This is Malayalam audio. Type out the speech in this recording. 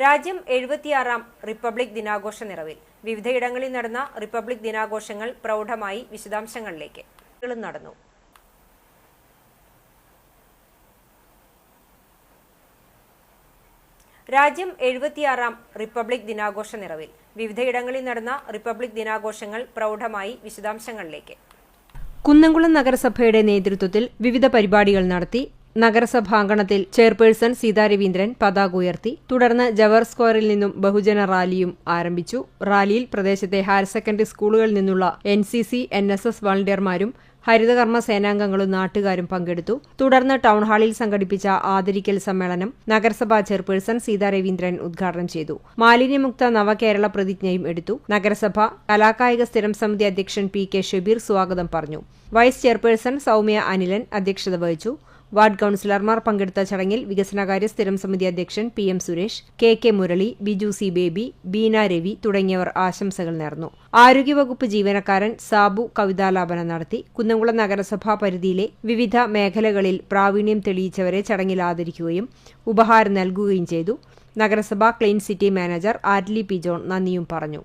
രാജ്യം എഴുപത്തിയാറാം റിപ്പബ്ലിക് ദിനാഘോഷ നിറവിൽ. വിവിധയിടങ്ങളിൽ നടന്ന റിപ്പബ്ലിക് ദിനാഘോഷങ്ങൾ പ്രൗഢമായി വിശദാംശങ്ങളിലേക്ക് നടന്നു. രാജ്യം എഴുപത്തിയാറാം റിപ്പബ്ലിക് ദിനാഘോഷ നിറവിൽ. വിവിധയിടങ്ങളിൽ നടന്ന റിപ്പബ്ലിക് ദിനാഘോഷങ്ങൾ പ്രൗഢമായി വിശദാംശങ്ങളിലേക്ക്. കുന്നംകുളം നഗരസഭയുടെ നേതൃത്വത്തിൽ വിവിധ പരിപാടികൾ നടത്തി നഗരസഭാങ്കണത്തിൽ ചെയർപേഴ്സൺ സീതാ രവീന്ദ്രൻ പതാക ഉയർത്തി തുടർന്ന് ജവഹർ സ്ക്വയറിൽ നിന്നും ബഹുജന റാലിയും ആരംഭിച്ചു. റാലിയിൽ പ്രദേശത്തെ ഹയർ സെക്കൻഡറി സ്കൂളുകളിൽ നിന്നുള്ള N C C N S S വളണ്ടിയർമാരും ഹരിതകർമ്മ സേനാംഗങ്ങളും നാട്ടുകാരും പങ്കെടുത്തു. തുടർന്ന് ടൗൺഹാളിൽ സംഘടിപ്പിച്ച ആദരിക്കൽ സമ്മേളനം നഗരസഭാ ചെയർപേഴ്സൺ സീതാ രവീന്ദ്രൻ ഉദ്ഘാടനം ചെയ്തു. മാലിന്യമുക്ത നവകേരള പ്രതിജ്ഞയും എടുത്തു. നഗരസഭ കലാകായിക സ്ഥിരം സമിതി അധ്യക്ഷൻ പി കെ ഷബീർ സ്വാഗതം പറഞ്ഞു. വൈസ് ചെയർപേഴ്സൺ സൌമ്യ അനിലൻ അധ്യക്ഷത വഹിച്ചു. വാർഡ് കൌൺസിലർമാർ പങ്കെടുത്ത ചടങ്ങിൽ വികസനകാര്യ സ്ഥിരം സമിതി അധ്യക്ഷൻ P M Suresh K K Murali Biju C Baby Beena Ravi തുടങ്ങിയവർ ആശംസകൾ നേർന്നു. ആരോഗ്യവകുപ്പ് ജീവനക്കാരൻ സാബു കവിതാലാപനം നടത്തി. കുന്നംകുളം നഗരസഭാ പരിധിയിലെ വിവിധ മേഖലകളിൽ പ്രാവീണ്യം തെളിയിച്ചവരെ ചടങ്ങിൽ ആദരിക്കുകയും ഉപഹാരം നൽകുകയും ചെയ്തു. നഗരസഭാ clean city manager Atlee P John നന്ദിയും പറഞ്ഞു.